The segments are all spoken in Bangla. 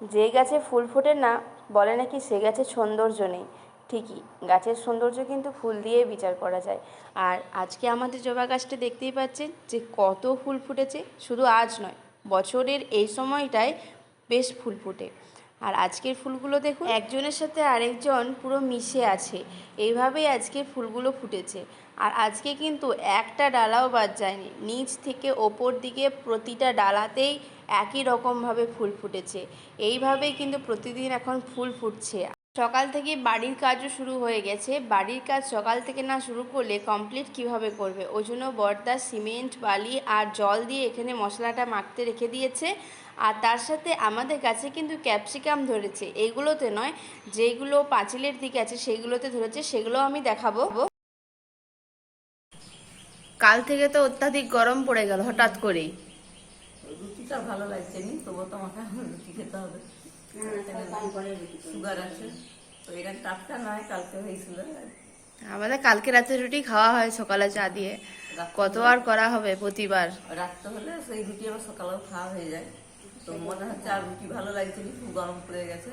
যে গাছে ফুল ফোটে না, বলে নাকি সে গাছের সৌন্দর্য নেই। ঠিকই, গাছের সৌন্দর্য কিন্তু ফুল দিয়ে বিচার করা যায়। আর আজকে আমাদের জবা গাছটা দেখতেই পাচ্ছেন যে কত ফুল ফুটেছে, শুধু আজ নয়, বছরের এই সময়টায় বেশ ফুল ফোটে। আর আজকের ফুলগুলো দেখুন। একজনের সাথে আরেকজন পুরো মিশে আছে। এইভাবেই আজকে ফুলগুলো ফুটেছে। আর আজকে কিন্তু একটা ডালাও বাদ যায়নি। নিচ থেকে ওপর দিকে প্রতিটা ডালাতেই একই রকমভাবে ফুল ফুটেছে। এইভাবেই কিন্তু প্রতিদিন এখন ফুল ফুটছে। সকাল থেকে বাড়ির কাজও শুরু হয়ে গেছে। বাড়ির কাজ সকাল থেকে না শুরু করলে কমপ্লিট কীভাবে করবে? ওই জন্য বর্দা, সিমেন্ট, বালি আর জল দিয়ে এখানে মশলাটা মাখতে রেখে দিয়েছে। আর তার সাথে আমাদের গাছে কিন্তু ক্যাপসিকাম ধরেছে। এইগুলোতে নয়, যেগুলো পাঁচিলের দিকে আছে সেইগুলোতে ধরেছে সেগুলো আমি দেখাবো। কাল থেকে তো অত্যাধিক গরম পড়ে গেল হঠাৎ করেই। ভালো লাগছে সুগার আছে। তো এটা টাটকা নয় কালকে হয়েছিল। আমাদের কালকে রাতে রুটি খাওয়া হয় সকালে চা দিয়ে। কত আর করা হবে প্রতিবার? রাখতে হলে সেই রুটি আবার সকালেও খাওয়া হয়ে যায়। তো মনে হচ্ছে আর রুটি ভালো লাগছে খুব গরম পড়ে গেছে।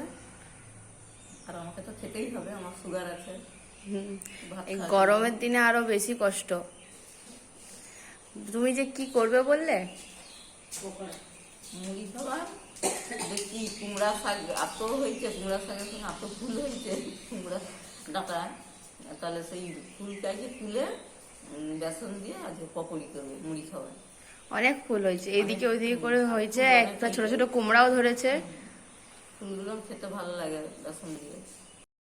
আর আমাকে তো খেতেই হবে আমার সুগার আছে। এই গরমের দিনে আরও বেশি কষ্ট। তুমি যে কি করবে বললে? মুড়ি খাবার দেখি কুমড়া শাক এত হয়েছে কুমড়া শাকের সঙ্গে এত ফুল হয়েছে কুমড়া ডাটা। তাহলে সেই ফুলটাকে তুলে বেসন দিয়ে আজকে পকোড়ি করবে মুড়ি খাবার অনেক ফুল হয়েছে এইদিকে ওইদিকে করে হয়েছে একটা ছোট ছোট কুমড়াও ধরেছে। ফুলগুলো খেতে ভালো লাগে বেসন দিয়ে।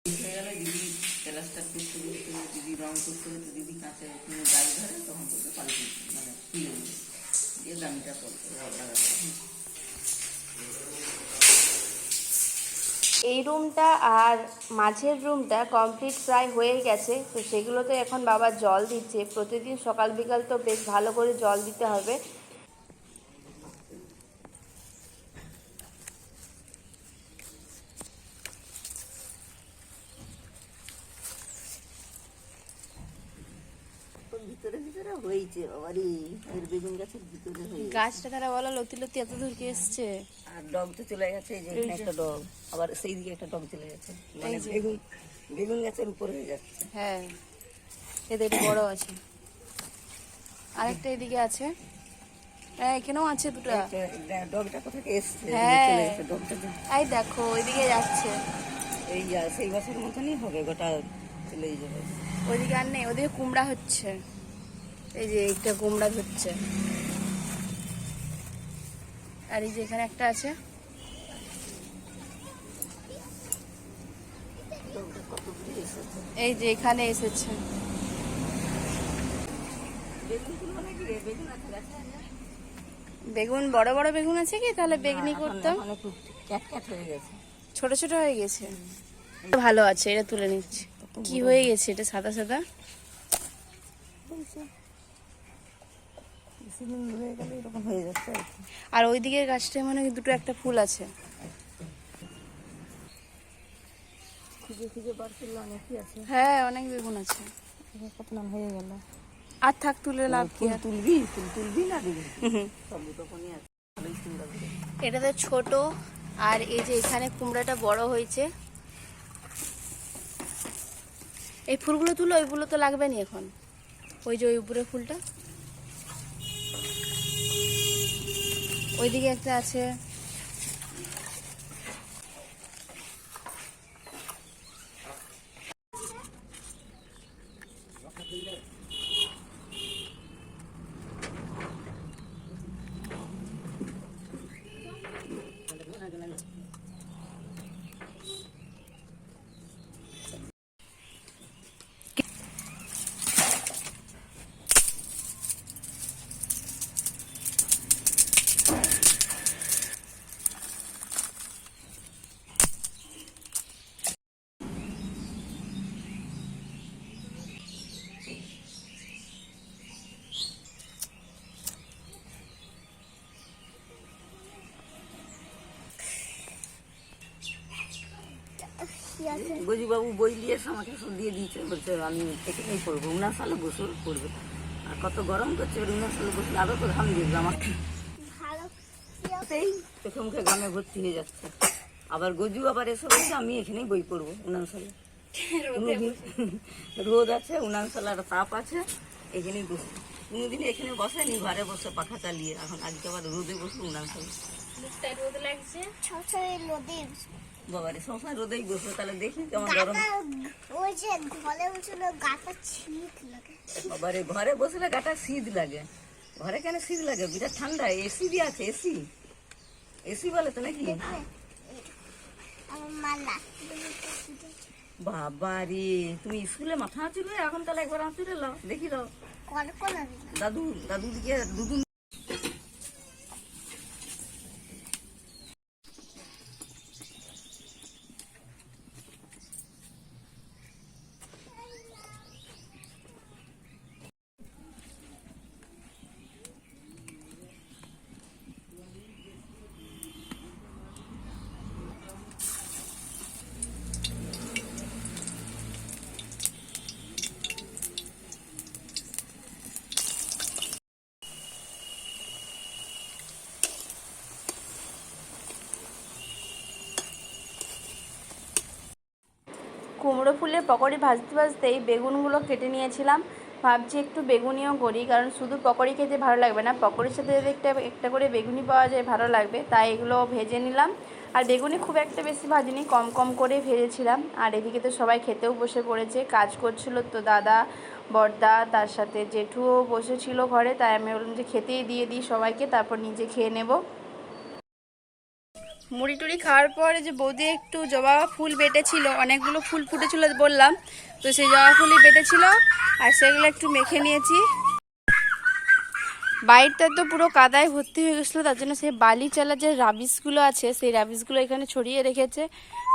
হয়ে গেলে দিদি গ্যালাসটা করতে করতে দিদি রং করতে করতে দিদি কাঁচে কোনো গাছ ধরে তখন করতে পাল্টি মানে তুলে দিয়ে দামিটা করতে লাগাতে এই রুমটা আর মাঝের রুমটা কমপ্লিট প্রায় হয়ে গেছে। তো সেগুলোতে এখন বাবা জল দিচ্ছে। প্রতিদিন সকাল বিকাল তো বেশ ভালো করে জল দিতে হবে। ভিতরে ভিতরে হয়েছে বাবারি এর বেগুন গাছের ভিতরে হয়েছে। গাছটা তারা বলো লতি লতি এত দূর কি এসছে? আর ডগ তো চলে গেছে এই যে এখানে একটা ডগ আবার সেই দিকে একটা ডগ চলে গেছে। মানে বেগুন বেগুন গাছের উপরে হয়ে যাচ্ছে। হ্যাঁ এদের বড় আছে। আরেকটা এদিকে আছে। হ্যাঁ এখানেও আছে দুটো। ডগটা কোথা থেকে এসছে? হ্যাঁ। ডগটা এই দেখো ওইদিকে যাচ্ছে। এই সেই গাছের মতনই হবে গোটা চলেই যাবে। ওইদিকে আর নেই ওদিকে কুমড়া হচ্ছে। এই যে একটা কুমড়া ধরছে। আর এই যে এখানে একটা আছে। এই যে এখানে এসেছে। বেগুন বড় বড় বেগুন আছে কি? তাহলে বেগনি করতাম। হয়ে ছোট ছোট হয়ে গেছে। ভালো আছে এটা তুলে নিচ্ছি। কি হয়ে গেছে? এটা সাদা সাদা? হয়ে গেলে এরকম হয়ে যাচ্ছে আর ওই দিকের গাছটায় মনে দুটো একটা ফুল আছে। খুঁজে খুঁজে বার করলে অনেকই আছে। হ্যাঁ অনেক বেগুন আছে। হয়ে গেল। আর থাক তুলে লাভ কি আর? তুলবি ফুল তুলবি না দিবি। এটা তো ছোট আর এই যে এখানে কুমড়াটা বড় হয়েছে। এই ফুলগুলো তুলো ওইগুলো তো লাগবে না এখন? ওই যে ওই উপরে ফুলটা? ওইদিকে একটা আছে গজিবাবু বই নিয়ে এসে আমাকে সব দিয়ে দিয়েছে। বলছে আমি এখানেই পড়ব উনার সালে গোসল করবে আর কত গরম করছে এবার উনার সালে গোসল আরও তো ঘাম দিবে আমার এই চোখে মুখে ঘামে ভর্তি হয়ে যাচ্ছে। আবার গজু আবার এসে বলছে আমি এখানেই বই পড়ব উনানশালে কোনোদিন রোদ আছে উনানশালে আর তাপ আছে এখানেই বসে। কোনোদিন এখানে বসেনি ঘরে বসে পাখা চালিয়ে। এখন আজকে আবার রোদে বসে উনানশালে সবসময় নদীর বাবারে সবসময় রোদেই তাহলে দেখি কেমন গরম। ওই যে ঘরে গাটা ছিট লাগে। বাবারে ঘরে বসলে গাটা শীত লাগে। ঘরে কেন শীত লাগে? বিরাট ঠান্ডা এসি দিয়ে আছে এসি এসি বলে তো নাকি? আমার মালা বাবা রে তুমি স্কুলে মাথা আঁচড় এখন তাহলে একবার আঁচড়ে লাও দেখি দাও দাদু দাদু দিকে দুদু কুমড়ো ফুলের পকোড়ি ভাজতে ভাজতেই বেগুনগুলো কেটে নিয়েছিলাম। ভাবছি একটু বেগুনিও করি, কারণ শুধু পকোড়ি খেতে ভালো লাগবে না। পকোড়ির সাথে যদি একটা একটা করে বেগুনি পাওয়া যায় ভালো লাগবে, তাই এগুলো ভেজে নিলাম। আর বেগুনি খুব একটা বেশি ভাজিনি, কম কম করে ভেজেছিলাম। আর এদিকে তো সবাই খেতেও বসে পড়েছে, কাজ করছিল তো দাদা বড়দা তার সাথে জেঠুও বসেছিল ঘরে, তাই আমি বললাম যে খেতেই দিয়ে দিই সবাইকে, তারপর নিজে খেয়ে নেব। মুড়ি টুড়ি খাওয়ার পরে যে বৌদি একটু জবা ফুল বেটেছিল, অনেকগুলো ফুল ফুটেছিল বললাম, তো সেই জবা ফুলই বেটেছিল, আর সেগুলো একটু মেখে নিয়েছি। বাইরটা তো পুরো কাদায় ভর্তি হয়ে গেছিল, তার জন্য সেই বালি চালা যে রাবিসগুলো আছে, সেই রাবিসগুলো এখানে ছড়িয়ে রেখেছে,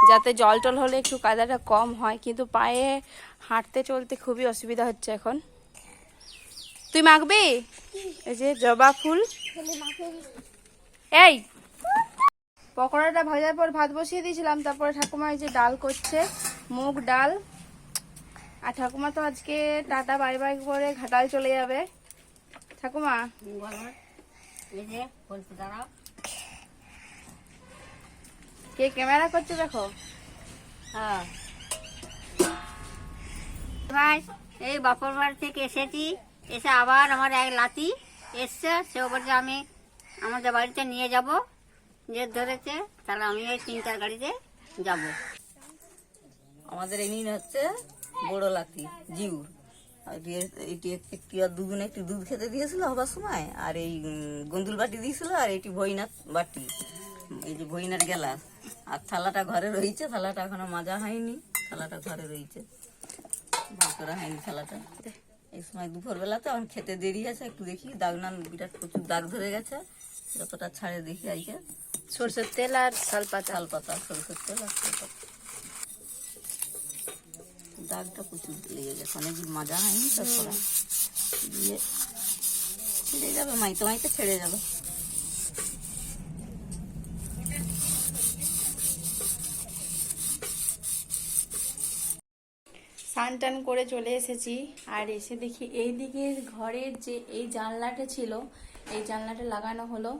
যাতে জল টল হলে একটু কাদাটা কম হয়, কিন্তু পায়ে হাঁটতে চলতে খুবই অসুবিধা হচ্ছে এখন। তুই মাখবি? এই যে জবা ফুল। এই পকোড়াটা ভাজার পর ভাত বসিয়ে দিয়েছিলাম, তারপরে ঠাকুমা এই যে ডাল করছে, মুগ ডাল। আর ঠাকুমা তো আজকে টাটা, বাই বাই করে ঘাটাল চলে যাবে। ঠাকুমা। কে ক্যামেরা করছে দেখো? হ্যাঁ। এই বাপর বাড়ি থেকে এসেছি, এসে আবার আমার এক লাতি এসছে, সে আমি আমাদের বাড়িতে নিয়ে যাব। যে ধরেছে, তাহলে আমি এই তিন চার গাড়িতে যাব। আমাদের এমনি হচ্ছে বড় লাতি জিউর। এটি একটি দুগুণ একটি দুধ খেতে দিয়েছিল হবার সময়, আর এই গন্দুল বাটি দিয়েছিল, আর এটি ভইনার বাটি। এই যে ভইনার গেলাস আর থালাটা ঘরে রয়েছে, থালাটা এখনও মাজা হয়নি, থালাটা ঘরে রয়েছে। ভাগ করা হয়নি থালাটা। এই সময় দুপুরবেলা তো এখন খেতে দেরি আছে, একটু দেখি, দাগ নান বিরাট প্রচুর দাগ ধরে গেছে, যতটা ছাড়ে দেখি আজকে। সরষের তেল আর শালপাতা। চাল পাতা সরষের তেল আর তেল পাতা দাগটা প্রচুর লেগে গেছে অনেকদিন মাজা হয়নি তারপরে। দিয়ে ছেড়ে যাবে মাইতে মাইতে ছেড়ে যাবে। স্নান টান করে চলে এসেছি আর এসে দেখি এই দিকের ঘরের যে এই জানলাটা ছিল এই জানলাটা লাগানো হলো।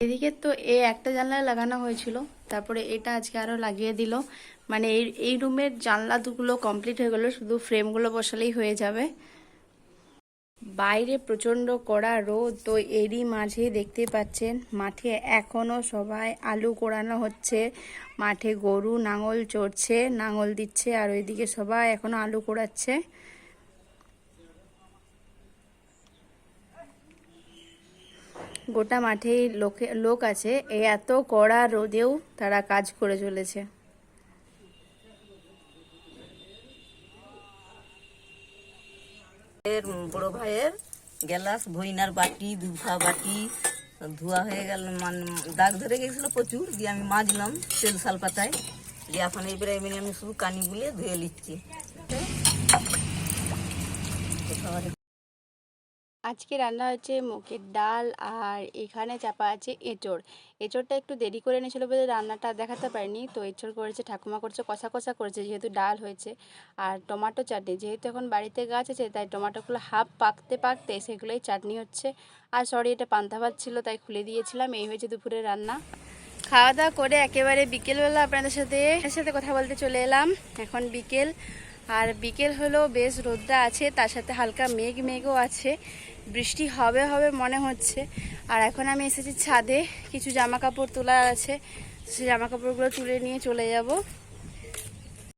এদিকে তো এই একটা জানলা লাগানো হয়েছিল, তারপরে এটা আজকে আরও লাগিয়ে দিল। মানে এই এই রুমের জানলা দুগুলো কমপ্লিট হয়ে গেলো, শুধু ফ্রেমগুলো বসালেই হয়ে যাবে। বাইরে প্রচণ্ড কড়া রোদ, তো এরই মাঝে দেখতে পাচ্ছেন, মাঠে এখনও সবাই আলু কোড়ানো হচ্ছে। মাঠে গরু, নাঙল চড়ছে, নাঙল দিচ্ছে, আর ওইদিকে সবাই এখনও আলু কোড়াচ্ছে গোটা মাঠেই লোকে লোক আছে। এই এত কড়া রোদেও তারা কাজ করে চলেছে। এর বড় ভাইয়ের গ্যালাস, ভইনার বাটি দুধা বাটি, ধোয়া হয়ে গেল। মানে দাগ ধরে গেছিল প্রচুর। দিয়ে আমি মাজলাম তেল শাল পাতায়। দিয়ে এখন এইবারে এমনি আমি শুধু কানি বুলিয়ে ধুয়ে নিচ্ছি। আজকে রান্না হচ্ছে মুগের ডাল আর এখানে চাপা আছে এঁচড়। এঁচড়টা একটু দেরি করে এনেছিল বলে রান্নাটা দেখাতে পারিনি। তো এঁচড় করেছে, ঠাকুমা করেছে, কষা কষা করেছে, যেহেতু ডাল হয়েছে। আর টমাটো চাটনি, যেহেতু এখন বাড়িতে গাছ আছে, তাই টমেটোগুলো হাফ পাকতে পাকতে সেগুলোই চাটনি হচ্ছে। আর সরি, এটা পান্তা ভাত ছিল, তাই খুলে দিয়েছিলাম। এই হয়েছে দুপুরের রান্না। খাওয়া দাওয়া করে একেবারে বিকেলবেলা আপনাদের সাথে সাথে কথা বলতে চলে এলাম। এখন বিকেল। আর বিকেল হলো, বেশ রোদ্দা আছে, তার সাথে হালকা মেঘ মেঘও আছে। বৃষ্টি হবে হবে মনে হচ্ছে। আর এখন আমি এসেছি ছাদে, কিছু জামা কাপড় তোলা আছে। সেই জামা কাপড়গুলো তুলে নিয়ে চলে যাব।